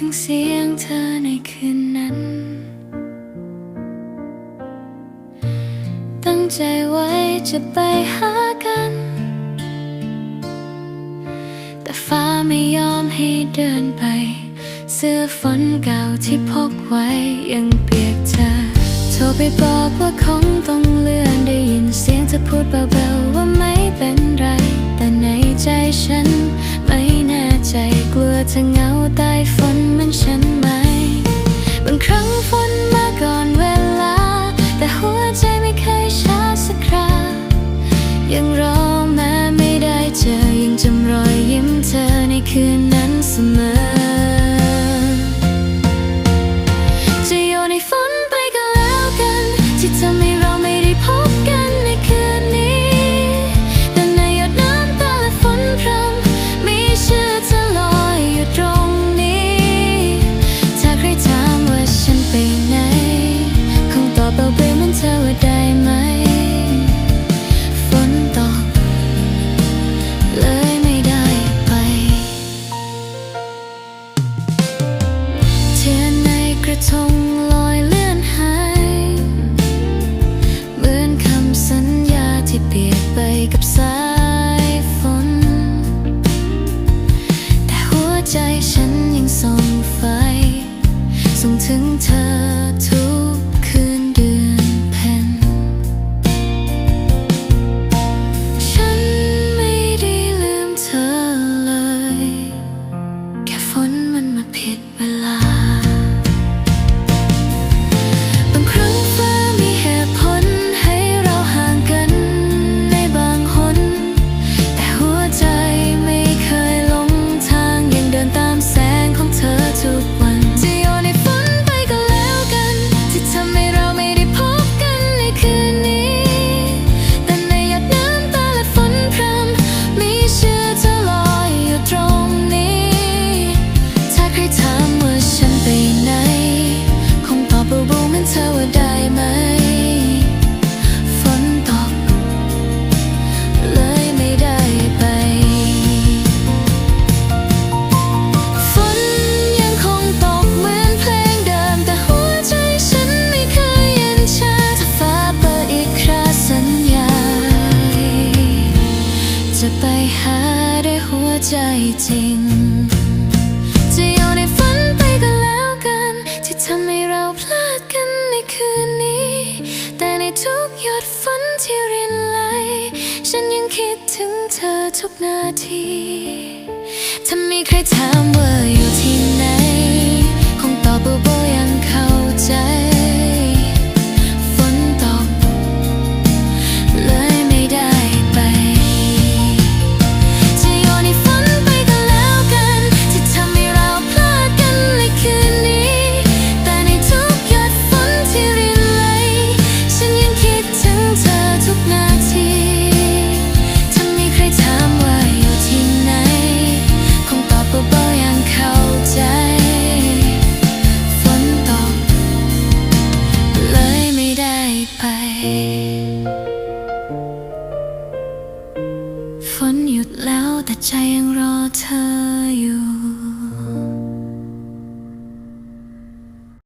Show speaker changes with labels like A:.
A: ถึงเสียงเธอในคืนนั้น ตั้งใจไว้จะไปหากัน แต่ฟ้าไม่ยอมให้เดินไป เสื้อฝนเก่าที่พกไว้ยังเปียกเธอโทรไปบอกว่าคงต้องเลื่อนได้ยินเสียงเธอพูดเบาๆว่าไม่เป็นไร แต่ในใจฉัน จะเหงาใต้ฝนเหมือนฉันไหม บางครั้งฝนมาก่อนเวลา แต่หัวใจไม่เคยช้าสักครายังรอแม้ไม่ได้เจอยังจำรอยยิ้มเธอในคืน ใจฉันยังส่องไฟ ส่งถึงเธอทุกคืนเดือนเพ็ญฉันไม่ได้ลืมเธอเลย แค่ฝนมันมาผิดเวลา จะไปหาด้วยหัวใจจริง จะอยนในฝันไปก็แล้วกัน ที่ทำให้เราพลาดกันในคืนนี้ แต่ในทุกหยดฝนที่รินไหล ฉันยังคิดถึงเธอทุกนาที ถ้ามีใครถามว่าอยู่ ฝนหยุดแล้วแต่ใจยังรอเธออยู่